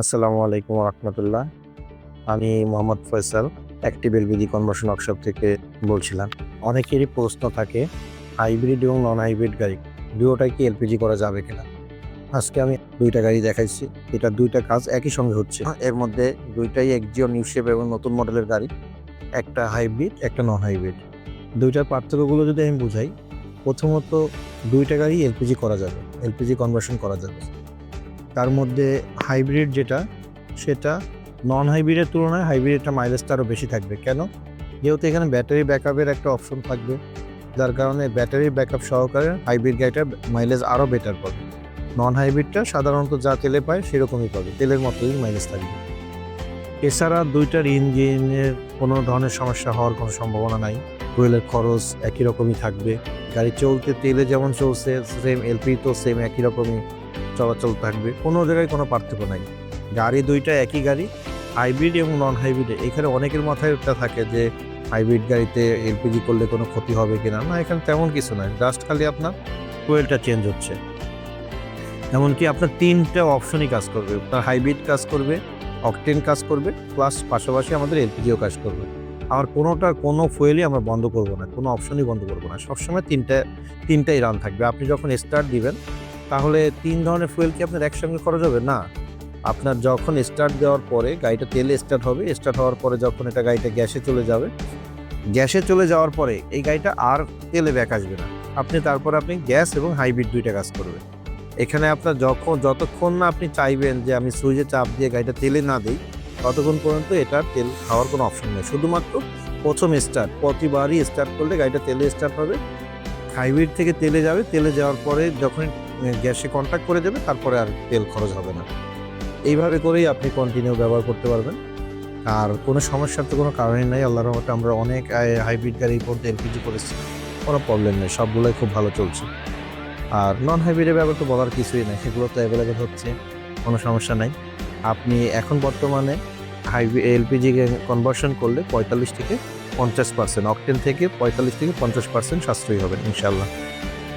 আসসালামু আলাইকুম রহমতুল্লাহ। আমি Mohammad Faisal active LPG conversion workshop থেকে বলছিলাম। অনেকেরই প্রশ্ন থাকে হাইব্রিড এবং নন হাইব্রিড গাড়ি, দুটোটাই কি এলপিজি করা যাবে কিনা? আজকে আমি দুইটা গাড়ি দেখাইছি, এটা দুইটা কাজ একই সঙ্গে হচ্ছে। এর মধ্যে দুইটাই একজিও নিউ শেপ এবং নতুন মডেলের গাড়ি, একটা হাইব্রিড একটা নন হাইব্রিড দুইটার পার্থক্যগুলো যদি আমি বুঝাই, প্রথমত দুইটা গাড়ি এলপিজি করা যাবে এলপিজি কনভার্সন করা যাবে। তার মধ্যে হাইব্রিড যেটা, সেটা নন হাইব্রিডের তুলনায় হাইব্রিডটা মাইলেজটা আরও বেশি থাকবে। কেন? যেহেতু এখানে ব্যাটারি ব্যাকআপের একটা অপশন থাকবে, যার কারণে ব্যাটারি ব্যাকআপ সহকারে হাইব্রিড গাড়িটার মাইলেজ আরও বেটার পাবে। নন হাইব্রিডটা সাধারণত যা তেলে পায় সেরকমই পাবে, তেলের মতোই মাইলেজ থাকবে। এছাড়া দুইটার ইঞ্জিনের কোনো ধরনের সমস্যা হওয়ার কোনো সম্ভাবনা নাই। ফুয়েলের খরচ একই রকমই থাকবে। গাড়ি চলতে, তেলে যেমন চলছে সেম এলপি তো সেম একই রকমই। চলাচল থাকবে, কোনো জায়গায় কোনো পার্থক্য নাই। গাড়ি দুইটা একই গাড়ি হাইব্রিড এবং নন হাইব্রিডে এখানে অনেকের মাথায় একটা থাকে যে হাইব্রিড গাড়িতে এলপিজি করলে কোনো ক্ষতি হবে কিনা? না, এখানে তেমন কিছু নয় জাস্ট খালি আপনার ফুয়েলটা চেঞ্জ হচ্ছে। এমনকি আপনার তিনটা অপশনই কাজ করবে। আপনার হাইব্রিড কাজ করবে অকটেন কাজ করবে প্লাস পাশাপাশি আমাদের এলপিজিও কাজ করবে। আর কোনোটা, কোনো ফুয়েলই আমরা বন্ধ করব না। কোনো অপশনই বন্ধ করব না। সবসময় তিনটা, তিনটাই রান থাকবে। আপনি যখন স্টার্ট দিবেন তাহলে তিন ধরনের ফুয়েল কি আপনার একসঙ্গে খরচ হবে? না। আপনার যখন স্টার্ট দেওয়ার পরে গাড়িটা তেলে স্টার্ট হবে স্টার্ট হওয়ার পরে যখন এটা গাড়িটা গ্যাসে চলে যাবে, গ্যাসে চলে যাওয়ার পরে এই গাড়িটা আর তেলে ব্যাক আসবে না। আপনি তারপর আপনি গ্যাস এবং হাইব্রিড দুইটা কাজ করবেন। এখানে আপনার যখন, যতক্ষণ না আপনি চাইবেন যে আমি সুইচে চাপ দিয়ে গাড়িটা তেলে না দিই, ততক্ষণ পর্যন্ত এটা তেল খাওয়ার কোনো অপশন নেই। শুধুমাত্র প্রথম স্টার্ট প্রতিবারই স্টার্ট করলে গাড়িটা তেলে স্টার্ট হবে হাইব্রিড থেকে তেলে যাবে, তেলে যাওয়ার পরে যখন গ্যাসে কন্ট্যাক্ট করে দেবে, তারপরে আর তেল খরচ হবে না। এইভাবে করেই আপনি কন্টিনিউ ব্যবহার করতে পারবেন। আর কোনো সমস্যার তো কোনো কারণই নাই, আল্লাহর রহমতে আমরা অনেক হাইব্রিড গাড়ি পর্যন্ত এলপিজি করেছি। কোনো প্রবলেম নেই, সবগুলোই খুব ভালো চলছে। আর নন হাইব্রিডের ব্যাপারে তো বলার কিছুই নেই সেগুলো তো অ্যাভেলেবেল হচ্ছে, কোনো সমস্যা নাই। আপনি এখন বর্তমানে হাইব্রিড এলপিজি কনভার্সন করলে পঁয়তাল্লিশ থেকে পঞ্চাশ পার্সেন্ট অকটেন থেকে পঁয়তাল্লিশ থেকে পঞ্চাশ পার্সেন্ট সাশ্রয়ী হবেন ইনশাল্লাহ